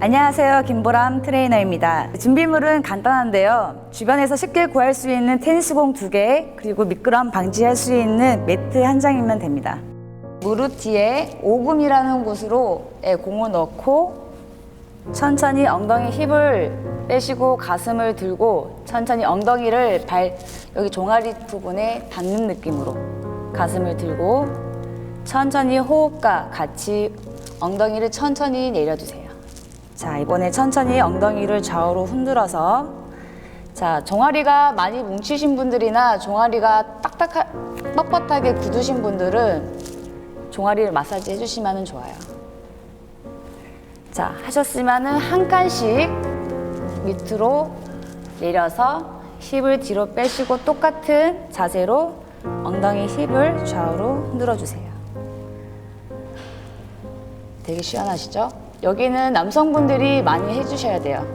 안녕하세요. 김보람 트레이너입니다. 준비물은 간단한데요. 주변에서 쉽게 구할 수 있는 테니스공 두 개, 그리고 미끄럼 방지할 수 있는 매트 한 장이면 됩니다. 무릎 뒤에 오금이라는 곳으로 예, 공을 넣고 천천히 엉덩이 힙을 빼시고 가슴을 들고 천천히 엉덩이를 발 여기 종아리 부분에 닿는 느낌으로 가슴을 들고 천천히 호흡과 같이 엉덩이를 천천히 내려주세요. 자, 이번에 천천히 엉덩이를 좌우로 흔들어서 자, 종아리가 많이 뭉치신 분들이나 종아리가 딱딱하, 뻣뻣하게 굳으신 분들은 종아리를 마사지 해주시면 좋아요. 자, 하셨으면은 한 칸씩 밑으로 내려서 힙을 뒤로 빼시고 똑같은 자세로 엉덩이 힙을 좌우로 흔들어 주세요. 되게 시원하시죠? 여기는 남성분들이 많이 해주셔야 돼요.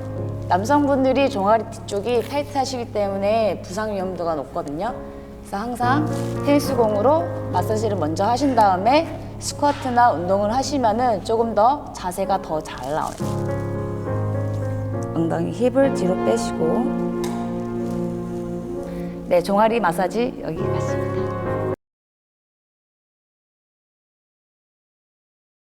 남성분들이 종아리 뒤쪽이 타이트하시기 때문에 부상 위험도가 높거든요. 그래서 항상 테니스 공으로 마사지를 먼저 하신 다음에 스쿼트나 운동을 하시면은 조금 더 자세가 더 잘 나와요. 엉덩이 힙을 뒤로 빼시고 네, 종아리 마사지 여기 갔습니다.